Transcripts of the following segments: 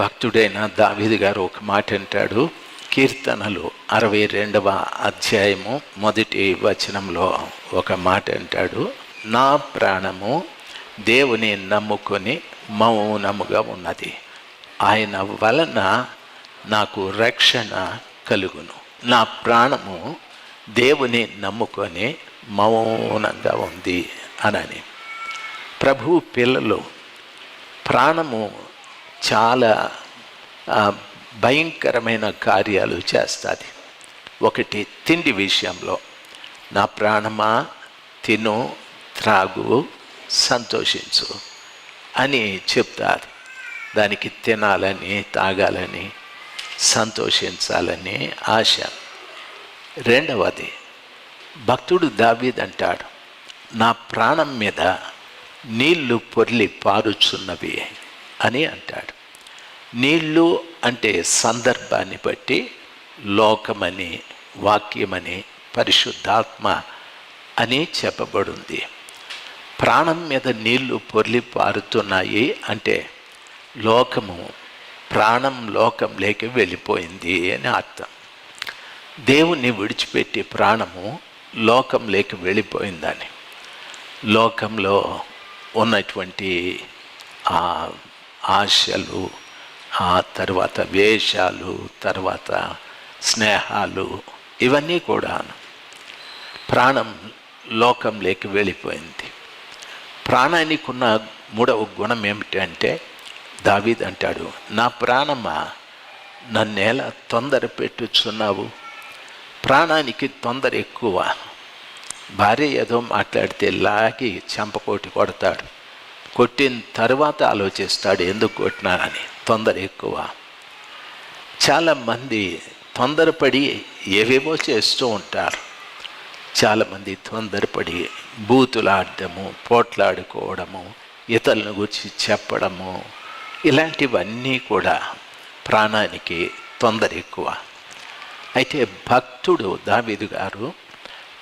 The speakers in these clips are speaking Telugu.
భక్తుడైన దావిది గారు ఒక మాట అంటాడు. కీర్తనలు అరవై రెండవ అధ్యాయము మొదటి వచనంలో ఒక మాట అంటాడు. నా ప్రాణము దేవుని నమ్ముకొని మౌనముగా ఉన్నది. ఆయన వలన నాకు రక్షణ కలుగును. నా ప్రాణము దేవుని నమ్ముకొని మౌనంగా ఉంది అనని. ప్రభు పిల్లలు ప్రాణము చాలా భయంకరమైన కార్యాలు చేస్తుంది. ఒకటి తిండి విషయంలో. నా ప్రాణమా? తిను త్రాగు సంతోషించు అని చెప్తారు దానికి తినాలని తాగాలని సంతోషించాలని ఆశ. రెండవది భక్తుడు దావీదంటాడు నా ప్రాణం మీద నీళ్ళు పొర్లి పారుచున్నవి అని అంటాడు. నీళ్ళు అంటే సందర్భాన్ని బట్టి లోకమని వాక్యమని పరిశుద్ధాత్మ అని చెప్పబడింది. ప్రాణం మీద నీళ్ళు పొర్లి పారుతున్నాయి అంటే లోకము ప్రాణం లోకంలోకి వెళ్ళిపోయింది అని అర్థం. దేవుణ్ణి విడిచిపెట్టి ప్రాణము లోకంలోకి వెళ్ళిపోయిందని. లోకంలో ఉన్నటువంటి ఆ ఆశలు ఆ తర్వాత వేషాలు తర్వాత స్నేహాలు ఇవన్నీ కూడా ప్రాణం లోకంలోకి వెళ్ళిపోయింది. ప్రాణానికి ఉన్న మూడవ గుణం ఏమిటంటే దావీద్ అంటాడు నా ప్రాణమా నన్నేలా తొందర పెట్టుచున్నావు. ప్రాణానికి తొందర ఎక్కువ. భార్య ఏదో మాట్లాడితే లాగి చెంపకోటి కొడతాడు. కొట్టిన తర్వాత ఆలోచిస్తాడు ఎందుకు కొట్టినానని తొందర ఎక్కువ. చాలామంది తొందరపడి ఏవేవో చేస్తూ ఉంటారు. చాలామంది తొందరపడి బూతులాడటము పోట్లాడుకోవడము ఇతరులను గురించి చెప్పడము ఇలాంటివన్నీ కూడా ప్రాణానికి తొందర ఎక్కువ. అయితే భక్తుడు దావిదు గారు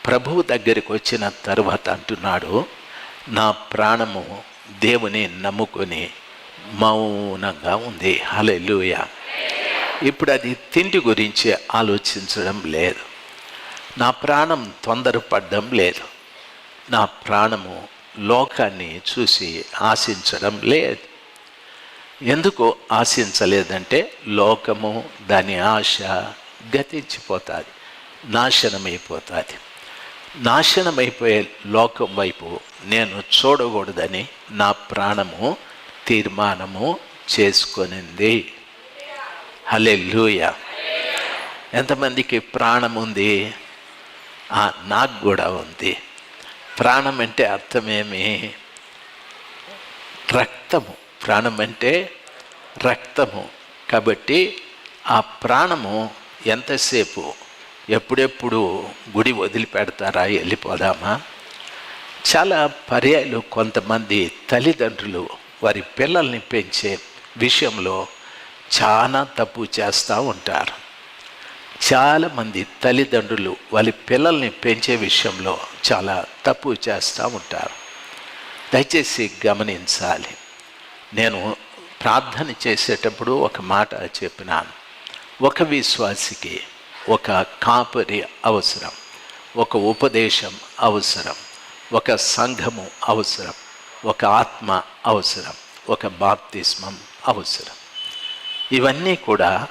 ప్రభువు దగ్గరికి వచ్చిన తర్వాత అంటున్నాడు నా ప్రాణము దేవుని నమ్ముకొని మౌనంగా ఉంది. హలెలుయ ఇప్పుడు అది తిండి గురించి ఆలోచించడం లేదు. నా ప్రాణం తొందరపడడం లేదు. నా ప్రాణము లోకాన్ని చూసి ఆశించడం లేదు. ఎందుకు ఆశించలేదంటే లోకము దాని ఆశ గతించిపోతుంది నాశనమైపోతుంది. నాశనమైపోయే లోకం వైపు నేను చూడకూడదని నా ప్రాణము తీర్మానము చేసుకొనింది. హలెల్లుయ. ఎంతమందికి ప్రాణం ఉంది? ఆ, నాకు కూడా ఉంది. ప్రాణం అంటే అర్థమేమి? రక్తము. ప్రాణం అంటే రక్తము. కాబట్టి ఆ ప్రాణము ఎంతసేపు ఎప్పుడెప్పుడు గుడి వదిలిపెడతారా వెళ్ళిపోదామా? చాలా పర్యాలు కొంతమంది తల్లిదండ్రులు వారి పిల్లల్ని పెంచే విషయంలో చాలా తప్పు చేస్తూ ఉంటారు. చాలామంది తల్లిదండ్రులు వాళ్ళ పిల్లల్ని పెంచే విషయంలో చాలా తప్పు చేస్తూ ఉంటారు. దయచేసి గమనించాలి. నేను ప్రార్థన చేసేటప్పుడు ఒక మాట చెప్పినాను. ఒక విశ్వాసికి ఒక కాపరి అవసరం ఒక ఉపదేశం అవసరం ఒక సంఘము అవసరం. ఒక ఆత్మ అవసరం ఒక బాప్తిస్మం అవసరం. ఇవన్నీ కూడా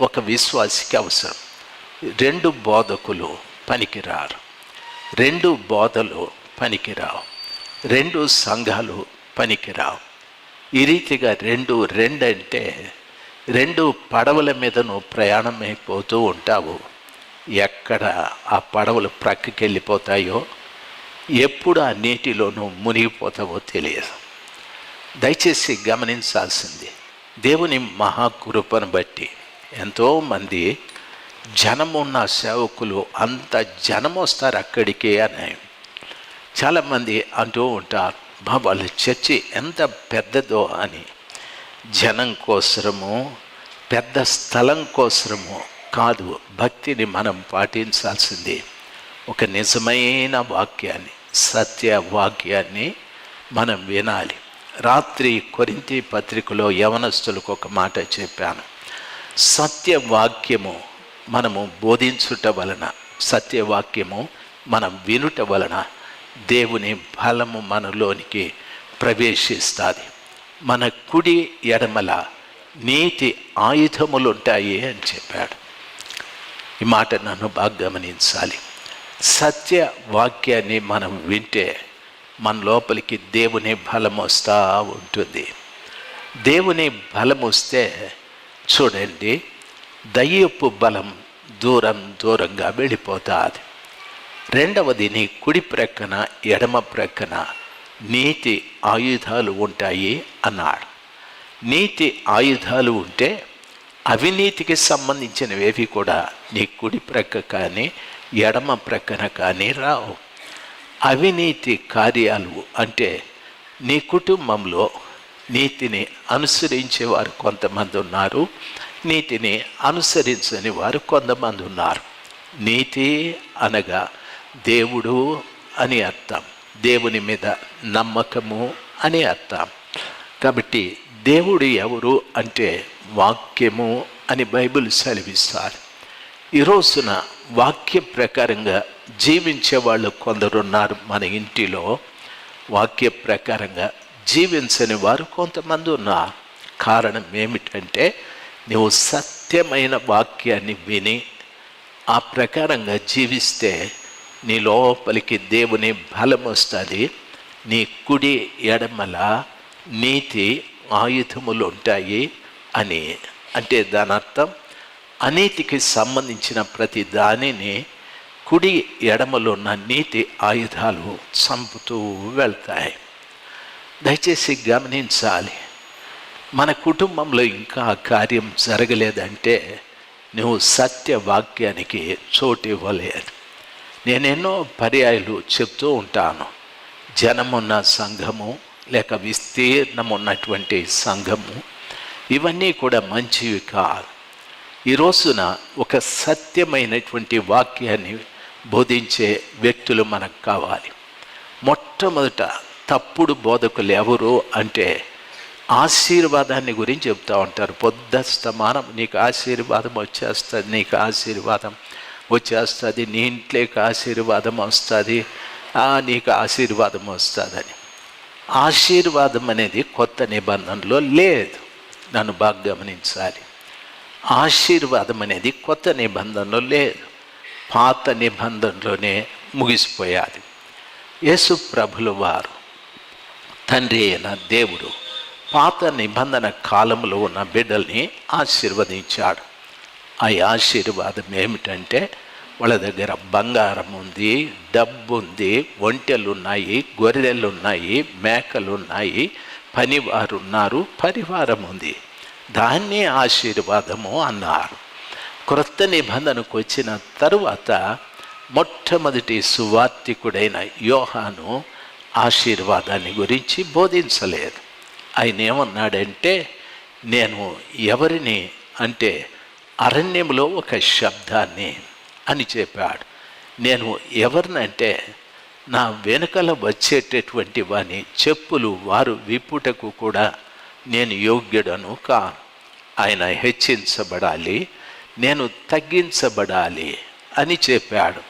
ఒక విశ్వాసికి అవసరం. రెండు బోధకులు పనికిరారు. రెండు బోధలు పనికిరావు. రెండు సంఘాలు పనికిరావు. ఈ రీతిగా రెండు రెండు అంటే రెండు పడవల మీద నువ్వు ఉంటావు. ఎక్కడ ఆ పడవలు ప్రక్కకి వెళ్ళిపోతాయో ఎప్పుడు ఆ నీటిలోనూ మునిగిపోతావో తెలియదు. దయచేసి గమనించాల్సింది దేవుని మహాకృపను బట్టి ఎంతోమంది జనమున్న సేవకులు అంత జనం వస్తారు అక్కడికే అని. చాలామంది అంటూ ఉంటారు మా వాళ్ళ చర్చి ఎంత పెద్దదో అని. జనం కోసరము పెద్ద స్థలం కోసరము కాదు భక్తిని మనం పాటించాల్సింది ఒక నిజమైన వాక్యాన్ని సత్య వాక్యాన్ని మనం వినాలి. రాత్రి కొరింతి పత్రికలో యవనస్తులకు ఒక మాట చెప్పాను. సత్యవాక్యము మనము బోధించుట వలన సత్యవాక్యము మనం వినుట వలన దేవుని బలము మనలోనికి ప్రవేశిస్తుంది. మన కుడి ఎడమల నీతి ఆయుధములుంటాయి అని చెప్పాడు. ఈ మాట నన్ను బాగా గమనించాలి. సత్య వాక్యాన్ని మనం వింటే మన లోపలికి దేవుని బలం వస్తూ ఉంటుంది. దేవుని బలం వస్తే చూడండి దయ్యపు బలం దూరం దూరంగా వెళ్ళిపోతుంది. రెండవది నీ కుడి ప్రక్కన ఎడమ ప్రక్కన నీతి ఆయుధాలు ఉంటాయి అన్నాడు. నీతి ఆయుధాలు ఉంటే అవినీతికి సంబంధించినవేవి కూడా నీ కుడి ప్రక్క కానీ ఎడమ ప్రక్కన కానీ రావు. అవినీతి కార్యాలు అంటే నీ కుటుంబంలో నీతిని అనుసరించే వారు కొంతమంది ఉన్నారు నీతిని అనుసరించని వారు కొంతమంది ఉన్నారు. నీతి అనగా దేవుడు అని అర్థం దేవుని మీద నమ్మకము అని అర్థం. కాబట్టి దేవుడు ఎవరు అంటే వాక్యము అని బైబిల్ సెలవిస్తారు. ఈ రోజున వాక్య ప్రకారంగా జీవించే వాళ్ళు కొందరున్నారు మన ఇంటిలో. వాక్య ప్రకారంగా జీవించని వారు కొంతమంది ఉన్నారు. కారణం ఏమిటంటే నువ్వు సత్యమైన వాక్యాన్ని విని ఆ ప్రకారంగా జీవిస్తే నీ లోపలికి దేవుని బలం వస్తుంది. నీ కుడి ఎడమల నీతి ఆయుధములు ఉంటాయి అని. అంటే దాని అర్థం అనీతికి సంబంధించిన ప్రతి దానిని కుడి ఎడమలో ఉన్న నీతి ఆయుధాలు చంపుతూ వెళ్తాయి. దయచేసి గమనించాలి. మన కుటుంబంలో ఇంకా కార్యం జరగలేదంటే నువ్వు సత్య వాక్యానికి చోటు ఇవ్వలేదు. నేనెన్నో పర్యాయాలు చెప్తూ ఉంటాను. జనమున్న సంఘము లేక విస్తీర్ణం ఉన్నటువంటి సంఘము ఇవన్నీ కూడా మంచివి కాదు. ఈ రోజున ఒక సత్యమైనటువంటి వాక్యాన్ని బోధించే వ్యక్తులు మనకు కావాలి. మొట్టమొదట తప్పుడు బోధకులు ఎవరు అంటే ఆశీర్వాదాన్ని గురించి చెప్తూ ఉంటారు. పొద్దస్తమానం నీకు ఆశీర్వాదం వచ్చేస్తుంది నీకు ఆశీర్వాదం వచ్చేస్తుంది నీ ఇంట్లోకి ఆశీర్వాదం వస్తుంది నీకు ఆశీర్వాదం వస్తుందని. ఆశీర్వాదం అనేది కొత్త నిబంధనలో లేదు. నన్ను బాగా గమనించాలి. ఆశీర్వాదం అనేది కొత్త నిబంధనలో లేదు. పాత నిబంధనలోనే ముగిసిపోయాది. యేసు ప్రభుల వారు తండ్రి అయిన దేవుడు పాత నిబంధన కాలంలో ఉన్న బిడ్డల్ని ఆశీర్వదించాడు. ఆ ఆశీర్వాదం ఏమిటంటే వాళ్ళ దగ్గర బంగారం ఉంది డబ్బు ఉంది ఒంటెలు ఉన్నాయి గొర్రెలు ఉన్నాయి మేకలు ఉన్నాయి పనివారు ఉన్నారు పరివారం ఉంది దాన్నే ఆశీర్వాదము అన్నారు. క్రొత్త నిబంధనకు వచ్చిన తరువాత మొట్టమొదటి సువార్తికుడైన యోహాను ఆశీర్వాదాన్ని గురించి బోధించలేదు. ఆయన ఏమన్నాడంటే నేను ఎవరిని అంటే అరణ్యంలో ఒక శబ్దాన్ని అని చెప్పాడు. నేను ఎవరినంటే నా వెనుకల వచ్చేటటువంటి వాని చెప్పులు వారు విప్పుటకు కూడా నేను యోగ్యుడను కాను. ఆయన హెచ్చించబడాలి నేను తగ్గించబడాలి అని చెప్పాడు.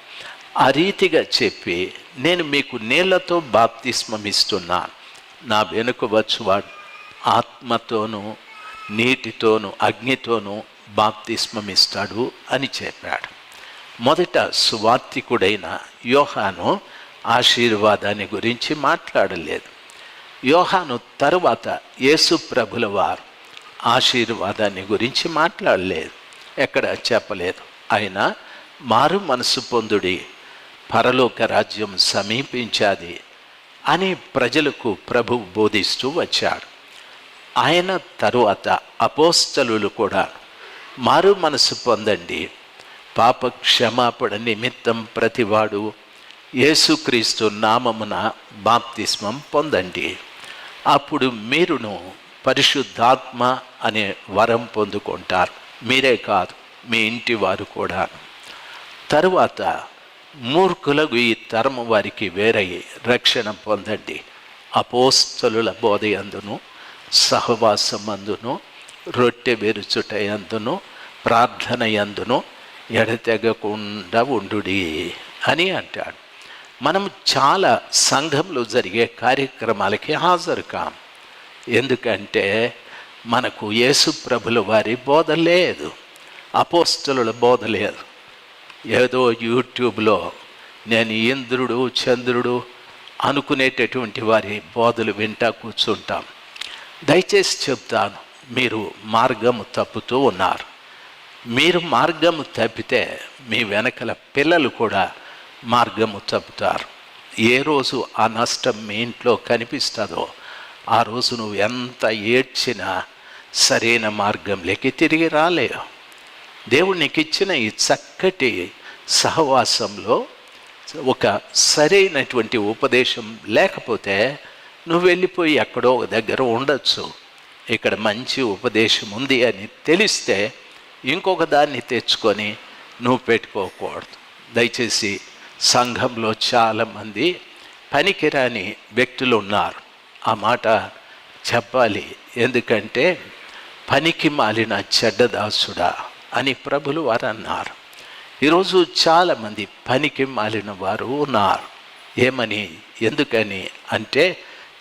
ఆ రీతిగా చెప్పి నేను మీకు నీళ్ళతో బాప్తిస్మం ఇస్తున్నాను నా వెనుక వచ్చువాడు ఆత్మతోనూ నీటితోనూ అగ్నితోనూ బాప్తిస్మం ఇస్తాడు అని చెప్పాడు. మొదట సువార్తికుడైన యోహాను ఆశీర్వాదాన్ని గురించి మాట్లాడలేదు. యోహాను తరువాత యేసు ప్రభుల వారు ఆశీర్వాదాన్ని గురించి మాట్లాడలేదు. ఎక్కడ చెప్పలేదు. ఆయన మారు మనసు పొందుడి పరలోక రాజ్యం సమీపించాది అని ప్రజలకు ప్రభు బోధిస్తూ వచ్చాడు. ఆయన తరువాత అపోస్తలు కూడా మారు మనసు పొందండి. పాప క్షమాపణ నిమిత్తం ప్రతివాడు యేసుక్రీస్తు నామమున బాప్తిస్మం పొందండి. అప్పుడు మీరును పరిశుద్ధాత్మ అనే వరం పొందుకుంటారు. మీరే కాదు మీ ఇంటి వారు కూడా. తరువాత మూర్ఖులకు ఈ తరం వారికి వేరై రక్షణ పొందండి. అపోస్తలుల బోధ అందును సహవాసమందును రొట్టె విరుచుట ఎందును ప్రార్థన ఎందును ఎడతెగకుండా ఉండుడి అని అంటాడు. మనం చాలా సంఘంలో జరిగే కార్యక్రమాలకి హాజరు కాం ఎందుకంటే మనకు యేసు ప్రభుల వారి బోధ లేదు. అపోస్తలుల బోధ లేదు. ఏదో యూట్యూబ్లో నేను ఇంద్రుడు చంద్రుడు అనుకునేటటువంటి వారి బోధలు వింటా కూర్చుంటాం. దయచేసి చెప్తాను మీరు మార్గము తప్పుతూ ఉన్నారు. మీరు మార్గము తప్పితే మీ వెనకల పిల్లలు కూడా మార్గము చెబుతారు. ఏ రోజు ఆ నష్టం మీ ఇంట్లో కనిపిస్తుందో ఆ రోజు నువ్వు ఎంత ఏడ్చినా సరైన మార్గంలోకి తిరిగి రాలేవు. దేవుడు నీకు ఇచ్చిన ఈ చక్కటి సహవాసంలో ఒక సరైనటువంటి ఉపదేశం లేకపోతే నువ్వు వెళ్ళిపోయి ఎక్కడో ఒక దగ్గర ఉండొచ్చు. ఇక్కడ మంచి ఉపదేశం ఉంది అని తెలిస్తే ఇంకొక దాన్ని తెచ్చుకొని నువ్వు పెట్టుకోకూడదు. దయచేసి సంఘంలో చాలామంది పనికిరాని వ్యక్తులు ఉన్నారు. ఆ మాట చెప్పాలి. ఎందుకంటే పనికి మాలిన చెడ్డదాసుడా అని ప్రభులు వారు అన్నారు ఈరోజు చాలామంది పనికి మాలిన వారు ఉన్నారు. ఏమని? ఎందుకని? అంటే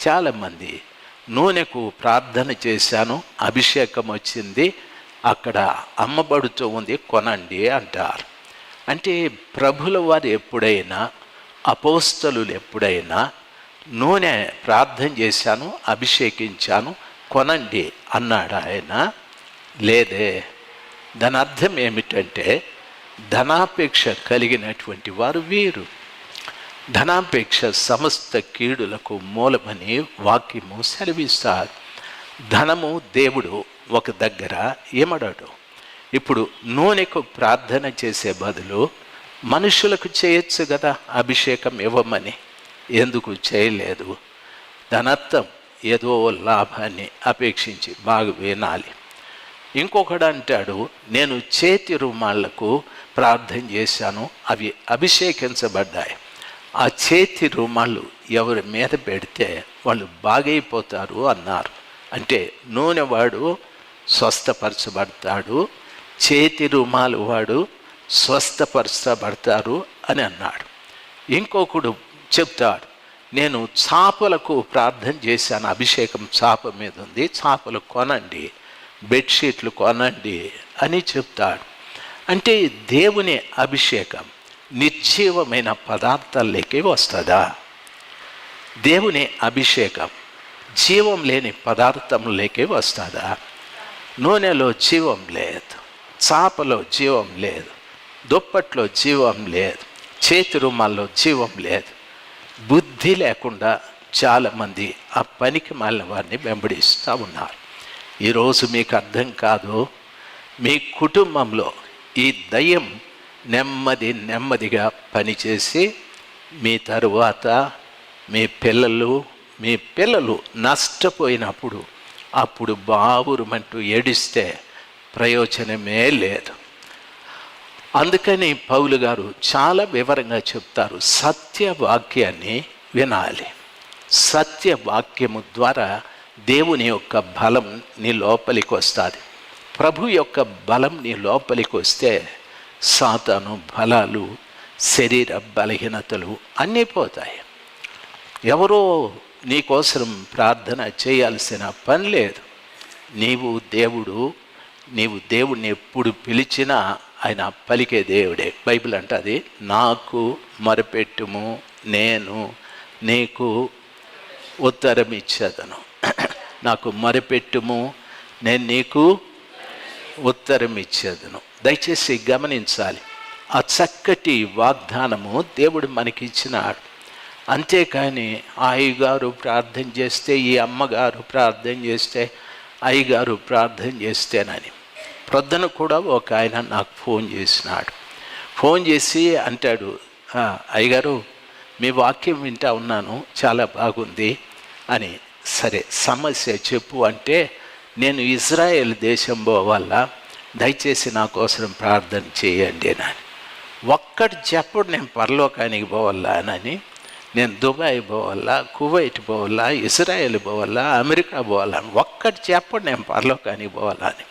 చాలామంది నూనెకు ప్రార్థన చేశాను అభిషేకం వచ్చింది అక్కడ అమ్మబడుతూ ఉంది కొనండి అంటారు. అంటే ప్రభుల వారు ఎప్పుడైనా అపోస్తలు ఎప్పుడైనా నూనె ప్రార్థన చేశాను అభిషేకించాను కొనండి అన్నాడు ఆయన. లేదే దాని అర్థం ఏమిటంటే ధనాపేక్ష కలిగినటువంటి వారు వీరు. ధనాపేక్ష సమస్త కీడులకు మూలమని వాక్యము సెలవిస్తారు ధనము దేవుడు ఒక దగ్గర ఏమడాడు? ఇప్పుడు నూనెకు ప్రార్థన చేసే బదులు మనుషులకు చేయొచ్చు కదా అభిషేకం ఇవ్వమని. ఎందుకు చేయలేదు? దానర్థం ఏదో లాభాన్ని అపేక్షించి బాగా వినాలి. ఇంకొకడు అంటాడు నేను చేతి రుమాళ్ళకు ప్రార్థన చేశాను అవి అభిషేకించబడ్డాయి. ఆ చేతి రుమాళ్ళు ఎవరి మీద పెడితే వాళ్ళు బాగైపోతారు అన్నారు. అంటే నూనె వాడు స్వస్థపరచబడతాడు చేతి రుమాలు వాడు స్వస్థపరచబడతారు అని అన్నాడు. ఇంకొకడు చెప్తాడు నేను చాపలకు ప్రార్థన చేశాను అభిషేకం చాప మీద ఉంది చాపలు కొనండి బెడ్షీట్లు కొనండి అని చెప్తాడు. అంటే దేవుని అభిషేకం నిర్జీవమైన పదార్థాలకి వస్తుందా? దేవుని అభిషేకం జీవం లేని పదార్థంలోకి వస్తుందా? నూనెలో జీవం లేదు చాపలో జీవం లేదు దుప్పట్లో జీవం లేదు చేతి రుమాల్లో జీవం లేదు. బుద్ధి లేకుండా చాలామంది ఆ పనికి మాలిన వారిని వెంబడిస్తూ ఉన్నారు. ఈరోజు మీకు అర్థం కాదు మీ కుటుంబంలో ఈ దయ్యం నెమ్మది నెమ్మదిగా పనిచేసి మీ తరువాత మీ పిల్లలు మీ పిల్లలు నష్టపోయినప్పుడు అప్పుడు బావురుమంటూ ఏడిస్తే ప్రయోజనమే లేదు. అందుకని పౌలు గారు చాలా వివరంగా చెప్తారు. సత్యవాక్యాన్ని వినాలి. సత్యవాక్యము ద్వారా దేవుని యొక్క బలం నీ లోపలికి వస్తుంది. ప్రభు యొక్క బలం నీ లోపలికి వస్తే సాతాను బలాలు శరీర బలహీనతలు అన్నీ పోతాయి. ఎవరో నీకోసం ప్రార్థన చేయాల్సిన పని లేదు. నీవు దేవుడు నీవు దేవుడిని ఎప్పుడు పిలిచినా ఆయన పలికే దేవుడే. బైబిల్ అంటే అది నాకు మరపెట్టుము నేను నీకు ఉత్తరం ఇచ్చేదను నాకు మరపెట్టుము నేను నీకు ఉత్తరం ఇచ్చేదను దయచేసి గమనించాలి ఆ చక్కటి వాగ్దానము దేవుడు మనకి ఇచ్చినాడు అంతేకాని అయ్యగారు ప్రార్థన చేస్తే ఈ అమ్మగారు ప్రార్థన చేస్తే అయ్యగారు ప్రార్థన చేస్తేనని. ప్రొద్దున కూడా ఒక ఆయన నాకు ఫోన్ చేసినాడు. ఫోన్ చేసి అంటాడు అయ్యగారు మీ వాక్యం వింటా ఉన్నాను చాలా బాగుంది. అని సరే సమస్య చెప్పు అంటే నేను ఇజ్రాయెల్ దేశం పోవాలా? దయచేసి నా కోసం ప్రార్థన చేయండి అని ఒక్కటి చెప్పడు నేను పరలోకానికి పోవాలా అని నేను దుబాయ్ పోవాలా కువైట్ పోవాలా ఇజ్రాయెల్ పోవాలా అమెరికా పోవాలా? ఒక్కటి చెప్పండి నేను పరలోకానికి పోవాలా అని.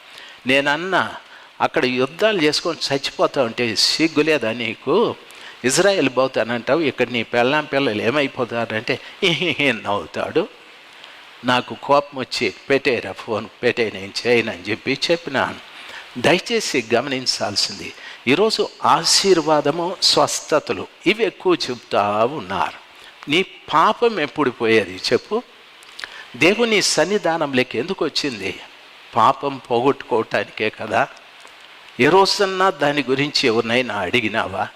నేనన్నా అక్కడ యుద్ధాలు చేసుకొని చచ్చిపోతావు అంటే సిగ్గులేదా నీకు? ఇజ్రాయెల్ పోతానంటావు ఇక్కడ నీ పెళ్ళాం పిల్లలు ఏమైపోతారంటే నవ్వుతాడు. నాకు కోపం వచ్చి పెట్టేరా ఫోన్ పెట్టే నేను చేయను అని చెప్పి చెప్పినాను. దయచేసి గమనించాల్సింది ఈరోజు ఆశీర్వాదము స్వస్థతలు ఇవి ఎక్కువ చెప్తా ఉన్నారు. నీ పాపం ఎప్పుడు పోయేది చెప్పు. దేవుని సన్నిధానంలోకి ఎందుకు వచ్చింది? పాపం పోగొట్టుకోవటానికే కదా. ఏ రోజన్నా దాని గురించి ఎవరినైనా అడిగినావా?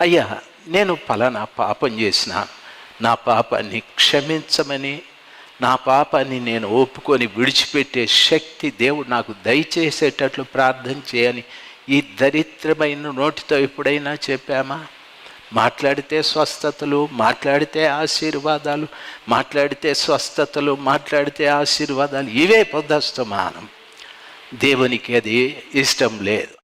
అయ్యా నేను పలానా పాపం చేసిన నా పాపాన్ని క్షమించమని నా పాపాన్ని నేను ఒప్పుకొని విడిచిపెట్టే శక్తి దేవుడు నాకు దయచేసేటట్లు ప్రార్థన చేయని ఈ దరిద్రమైన నోటితో ఎప్పుడైనా చెప్పామా? మాట్లాడితే స్వస్థతలు మాట్లాడితే ఆశీర్వాదాలు మాట్లాడితే స్వస్థతలు మాట్లాడితే ఆశీర్వాదాలు ఇవే పొద్దస్తమానం. దేవునికి అది ఇష్టం లేదు.